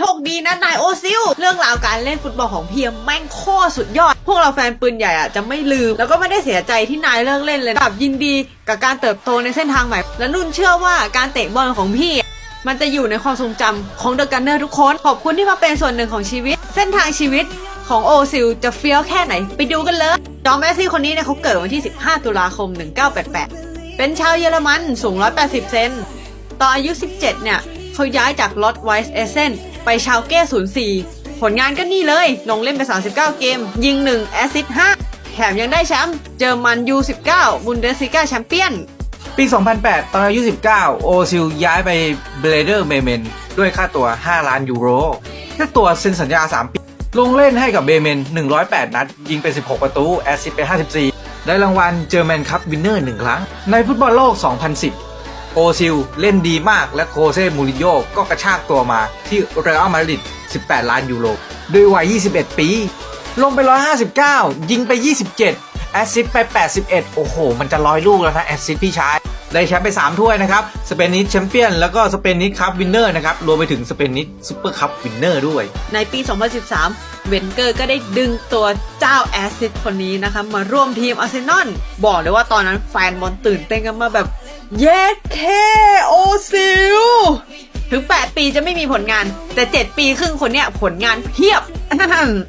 โชคดีนะนายโอซิล เรื่องราวการเล่นฟุตบอลของเพียมแม่งโคตรสุดยอด พวกเราแฟนปืนใหญ่อะจะไม่ลืม แล้วก็ไม่ได้เสียใจที่นายเลิกเล่นเลยกลับยินดีกับการเติบโตในเส้นทางใหม่ และนุ่นเชื่อว่าการเตะบอลของพี่มันจะอยู่ในความทรงจำของเดอะกันเนอร์ทุกคน ขอบคุณที่มาเป็นส่วนหนึ่งของชีวิต เส้นทางชีวิตของโอซิลจะเฟี้ยวแค่ไหน ไปดูกันเลย จอมแมสซี่คนนี้เนี่ยเขาเกิดวันที่ 15 ตุลาคม 1988 เป็นชาวเยอรมันสูง 180 เซน ตอนอายุ 17 เนี่ย เขาย้ายจากลอตไวส์เอเซน ไปชาวเก้04 ผลงานก็นี่เลย ลงเล่นไป 39 เกม ยิง 1 แอสซิสต์5แถมยังได้แชมป์เจอร์มัน U19 บุนเดสซิก้าแชมเปี้ยน ปี 2008 ตอนอายุ 19 โอซิลย้ายไปเบลเดอร์เมเมนด้วยค่าตัว 5 ล้านยูโรค่าตัวเซ็นสัญญา 3 ปี ลงเล่นให้กับเบเมน 108 นัด ยิงไป 16 ประตู แอสซิสต์ไป 54 ได้รางวัลเจอร์แมนคัพวินเนอร์ 1 ครั้ง ในฟุตบอลโลก 2010 โอซิลเล่นดีมากและโคเซมูรินโญ่ก็กระชากตัวมาที่เรอัลมาดริด 18 ล้านยูโรด้วยวัย 21 ปี ลงไป 159 ยิงไป 27 แอสซิสไป 81 โอ้โห มันจะร้อยลูกแล้วนะ แอสซิสพี่ชาย ได้แชมป์ไป 3 ถ้วยนะครับ สเปนิชแชมเปี้ยน แล้วก็สเปนิชคัพวินเนอร์นะครับ รวมไปถึงสเปนิชซูเปอร์คัพวินเนอร์ด้วย ในปี 2013เวนเกอร์ก็ได้ดึงตัวเจ้าแอสซิสคนนี้นะคะ มาร่วมทีมอาร์เซนอลบอกเลยว่าตอนนั้นแฟนบอลตื่นเต้นกันมาแบบ เย้เคโอซิลถึง 8 ปีจะไม่มีผลงาน แต่ 7 ปีครึ่งคนเนี้ยผลงานเพียบ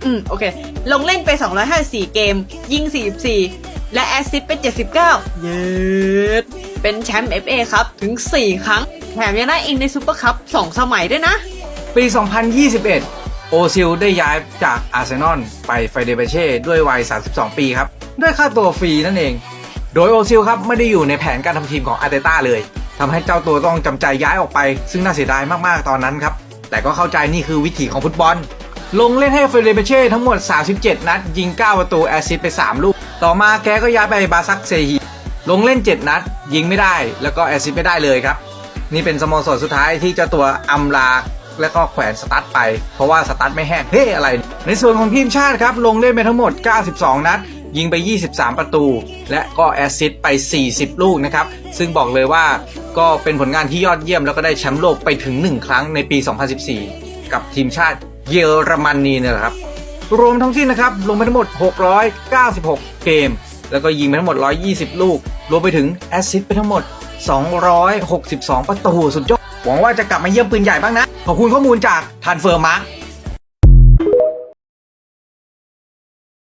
อืมโอเค ลงเล่นไป 254 เกม ยิง 44 และแอสซิสต์ไป79 เย้เป็นแชมป์ FA ครับ ถึง 4 ครั้ง แถมยังได้อิงในซูเปอร์คัพ2สมัยด้วยนะ ปี 2021 โอซิลได้ย้ายจากอาร์เซนอลไปไฟเดเบเช่ด้วยวัย 32 ปีครับด้วยค่าตัวฟรีนั่นเอง โดยโอซิลครับไม่ได้อยู่ในแผนการทำทีมของอาร์เตต้าเลยทำให้เจ้าตัวต้องจำใจย้ายออกไป ซึ่งน่าเสียดายมากๆตอนนั้นครับ แต่ก็เข้าใจนี่คือวิถีของฟุตบอล ลงเล่นให้เฟเดเบเช่ทั้งหมด 37 นัด ยิง 9 ประตูแอซิสไป 3 ลูก ต่อมาแกก็ย้ายไปบาซักเซฮีลงเล่น 7 นัด ยิงไม่ได้แล้วก็แอซิสไม่ได้เลยครับ นี่เป็นสโมสรสุดท้ายที่เจ้าตัวอำลาแล้วก็แขวนสตั๊ดไป เพราะว่าสตั๊ดไม่แห้งเฮ้อะไร ในส่วนของทีมชาติครับลงเล่นไปทั้งหมด 92 นัด ยิงไป 23 ประตู และก็แอสซิสต์ไป 40 ลูกนะครับ ซึ่งบอกเลยว่าก็เป็นผลงานที่ยอดเยี่ยมแล้วก็ได้แชมป์โลกไปถึง 1 ครั้งในปี 2014 กับทีมชาติเยอรมนีเนี่ยแหละครับ รวมทั้งสิ้นนะครับ ลงไปทั้งหมด 696 เกม แล้วก็ยิงไปทั้งหมด 120 ลูก รวมไปถึงแอสซิสต์ไปทั้งหมด 262 ประตูสุดยอดหวังว่าจะกลับมาเยี่ยมปืนใหญ่บ้างนะ ขอบคุณข้อมูลจากทันเฟอร์มาร์